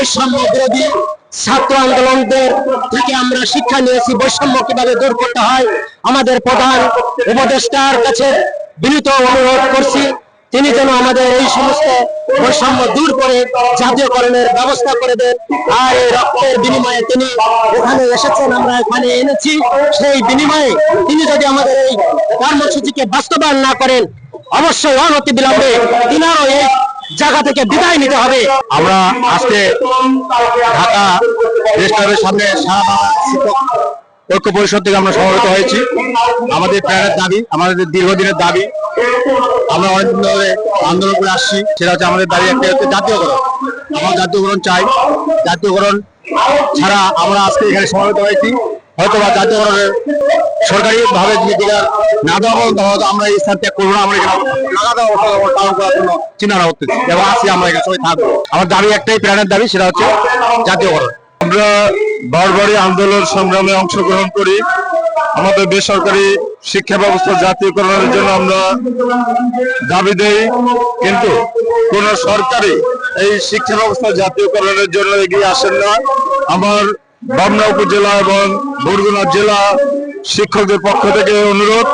বৈষম্য তিনি যেন আমাদের এই সমস্ত বৈষম্য দূর করে জাতীয়করণের ব্যবস্থা করে দেন, আর এই রক্তের বিনিময়ে তিনি ওখানে এসেছেন, আমরা এখানে এনেছি, সেই বিনিময়ে তিনি যদি আমাদের এই কর্মসূচিকে বাস্তবায়ন না করেন, অবশ্যই অনতি বিলম্বে তিনারও জায়গা থেকে বিদায় নিতে হবে। আমরা আজকে ঢাকা রেস্টুরেন্টের সামনে ঐক্য পরিষদ থেকে আমরা সমবেত হয়েছি। আমাদের প্রাণের দাবি, আমাদের দীর্ঘদিনের দাবি, আমরা অনেকদিন ধরে আন্দোলন করে আসছি, সেটা হচ্ছে আমাদের দাবি একটা হচ্ছে জাতীয়করণ। আমরা জাতীয়করণ চাই। জাতীয়করণ ছাড়া আমরা আজকে এখানে সমবেত হয়েছি। হয়তো বা জাতীয়করণের সরকারি ভাবে যদি যেটা না দেওয়া পর্যন্ত হয়তো আমরা এই স্থান ত্যাগ করব না, আমরা এখানে পালন করার জন্য চিন্তা করতেছি এবং আজকে আমরা এখানে, সবাই থাকব। আমার দাবি একটাই, প্রাণের দাবি, সেটা হচ্ছে জাতীয়করণ আমরা বারবারই আন্দোলন সংগ্রামে অংশগ্রহণ করি। আমাদের বেসরকারি শিক্ষা ব্যবস্থা জাতীয়করণের জন্য আমরা দাবি দেই। কিন্তু কোন সরকারি এই শিক্ষা ব্যবস্থা জাতীয়করণের জন্য এগিয়ে আসেন না। আমার বামনা উপজেলা এবং বরগুনা জেলা শিক্ষকদের পক্ষ থেকে অনুরোধ,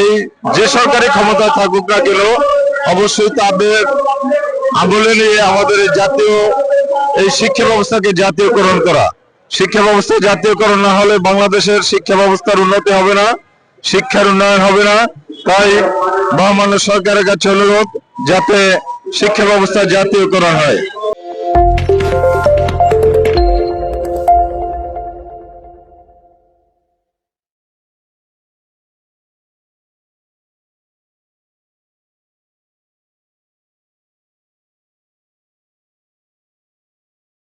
এই যে সরকারি ক্ষমতা থাকুক না কেন, অবশ্যই তাদের আমলে নিয়ে আমাদের জাতীয়, এই শিক্ষা ব্যবস্থাকে জাতীয়করণ করা। শিক্ষা ব্যবস্থা জাতীয়করণ না হলে বাংলাদেশের শিক্ষা ব্যবস্থার উন্নতি হবে না, শিক্ষার উন্নয়ন হবে না। তাই মহামান্য সরকারের কাছে অনুরোধ, যাতে শিক্ষা ব্যবস্থা জাতীয়করণ হয়।